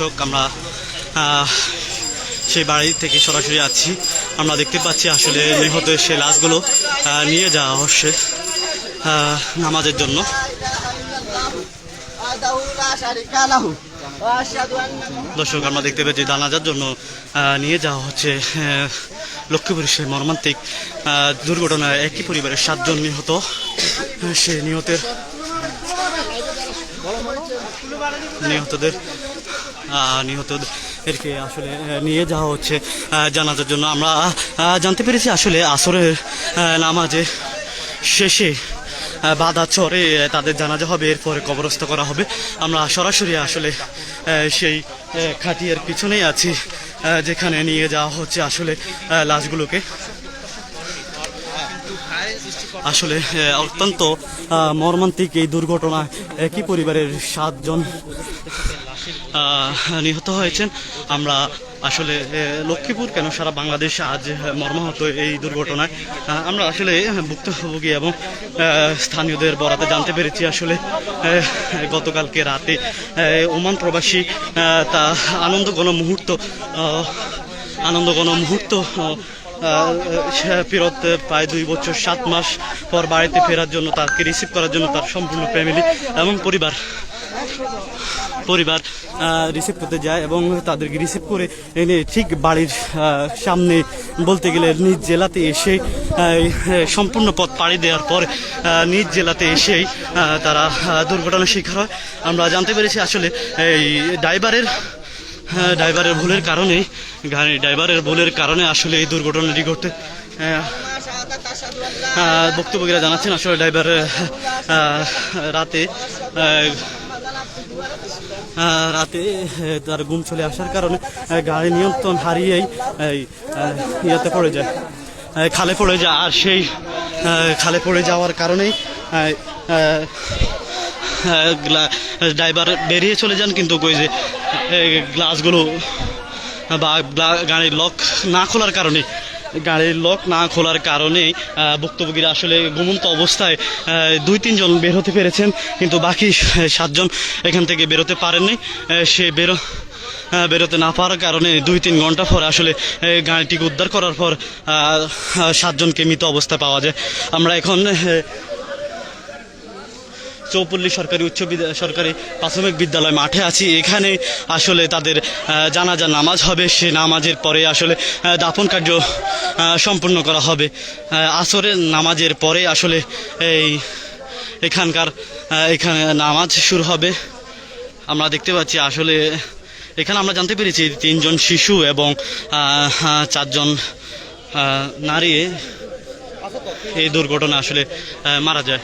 দর্শক, আমরা সেই বাড়ি থেকে সরাসরি আছি। আমরা দেখতে পাচ্ছি আসলে নিহতের সে লাশগুলো নিয়ে যাওয়া হচ্ছে নামাজের জন্য। দর্শক, আমরা দেখতে পাচ্ছি দানাজার জন্য নিয়ে যাওয়া হচ্ছে লক্ষ্মীপুর সে মর্মান্তিক দুর্ঘটনায় একই পরিবারের সাতজন নিহত সে নিহতের, নিহতদের নিহতদেরকে আসলে নিয়ে যাওয়া হচ্ছে জানাজার জন্য। আমরা জানতে পেরেছি আসলে আসরের নামাজে শেষে বাধা চরে তাদের জানাজা হবে, এরপরে কবরস্থ করা হবে। আমরা সরাসরি আসলে সেই খাটিয়ার পিছনেই আছি যেখানে নিয়ে যাওয়া হচ্ছে আসলে লাশগুলোকে। আসলে অত্যন্ত মর্মান্তিক এই দুর্ঘটনায় একই পরিবারের সাতজন নিহত হয়েছেন। আমরা আসলে লক্ষ্মীপুর কেন সারা বাংলাদেশ আজ মর্মাহত এই দুর্ঘটনায়? আমরা আসলে ভুক্তভোগী এবং স্থানীয়দের বরাতে জানতে পেরেছি আসলে গতকালকে রাতে ওমান প্রবাসী তা আনন্দ গণ মুহূর্ত আনন্দ গণ মুহূর্ত ফেরত প্রায় দুই বছর, সাত মাস পর বাড়িতে ফেরার জন্য তাকে রিসিভ করার জন্য তার সম্পূর্ণ ফ্যামিলি এবং পরিবার। পরিবার রিসিভ করতে যায় এবং তাদেরকে রিসিভ করে এনে ঠিক বাড়ির সামনে বলতে গেলে নিজ জেলাতে এসে সম্পূর্ণ পথ পাড়ি দেওয়ার পর নিজ জেলাতে এসেই তারা দুর্ঘটনার শিকার হয়। আমরা জানতে পেরেছি আসলে এই ড্রাইভারের ড্রাইভারের ভুলের কারণে, গাড়ি, ড্রাইভারের ভুলের কারণে আসলে এই দুর্ঘটনাটি ঘটতে বক্তব্যীরা জানাচ্ছেন আসলে ড্রাইভার রাতে রাতে তার ঘুম চলে আসার কারণে গাড়ি নিয়ন্ত্রণ হারিয়েই ইয়েতে পড়ে যায় খালে পড়ে যায়। আর সেই খালে পড়ে যাওয়ার কারণেই ড্রাইভার বেরিয়ে চলে যান, কিন্তু ওই যে গ্লাসগুলো বা গাড়ির লক না খোলার কারণে গাড়ির লক না খোলার কারণে ভুক্তভোগীরা আসলে ঘুমন্ত অবস্থায় দুই তিনজন বের হতে পেরেছেন, কিন্তু বাকি সাতজন এখান থেকে বেরোতে পারেননি। সে বেরো বেরোতে না পারার কারণে দুই তিন ঘণ্টা পর আসলে গাড়িটিকে উদ্ধার করার পর সাতজনকে মৃত অবস্থায় পাওয়া যায়। আমরা এখন চৌপল্লী সরকারি উচ্চ সরকারি প্রাথমিক বিদ্যালয় মাঠে আছি। এখানে আসলে তাদের জানাজা নামাজ হবে। সে নামাজের পরে আসলে দাপন কার্য সম্পূর্ণ করা হবে। আসরের নামাজের পরে আসলে এই এখানকার এখানে নামাজ শুরু হবে। আমরা দেখতে পাচ্ছি আসলে এখানে আমরা জানতে পেরেছি তিনজন শিশু এবং আহ, চারজন নারী। এই দুর্ঘটনা আসলে মারা যায়।